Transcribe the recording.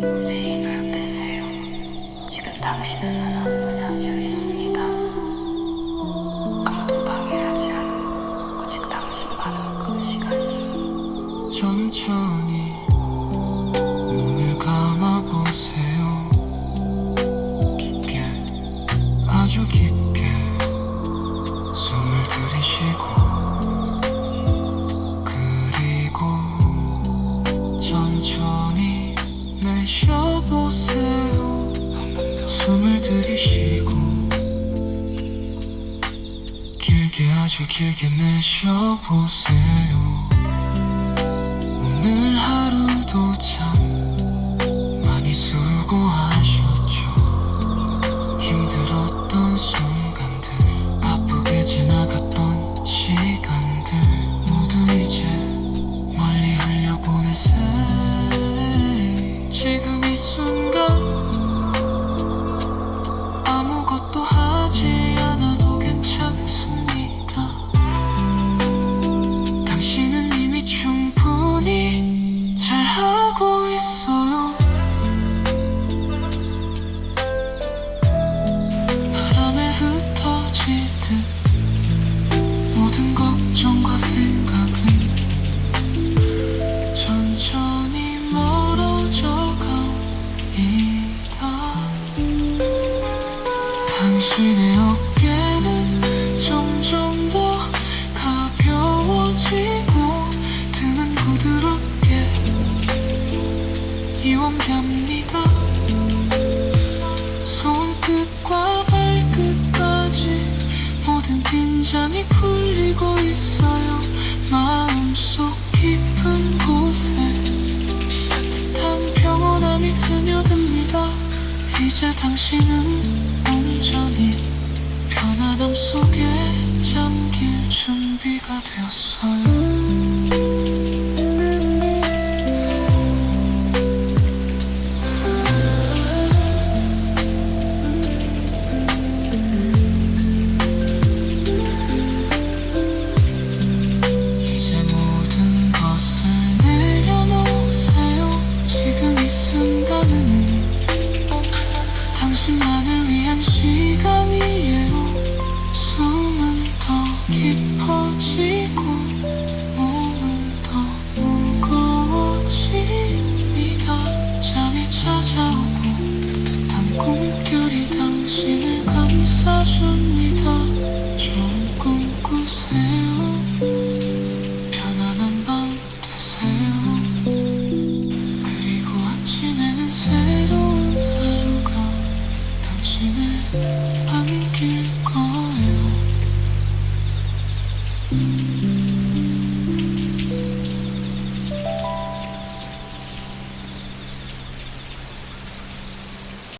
내 힘을 빼세요. 지금 당신은 하나 무너져 있습니다. 아무도 방해하지 않은 오직 당신만의 그 시간이 천천히 쉬어보세요. 숨을 들이쉬고 길게 아주 길게 내쉬어보세요. 오늘 하루도 참 많이 수고하셨죠. 힘들었던 순간들 바쁘게 지나갔던 시간 당신의 어깨는 점점 더 가벼워지고 등은 부드럽게 이완갑니다. 손끝과 발끝까지 모든 긴장이 풀리고 있어요. 마음속 깊은 곳에 따뜻한 평온함이 스며듭니다. 이제 당신은 온전히 편안함 속에 잠길 준비가 되었어요 꿈결이 당신을 감싸줍니다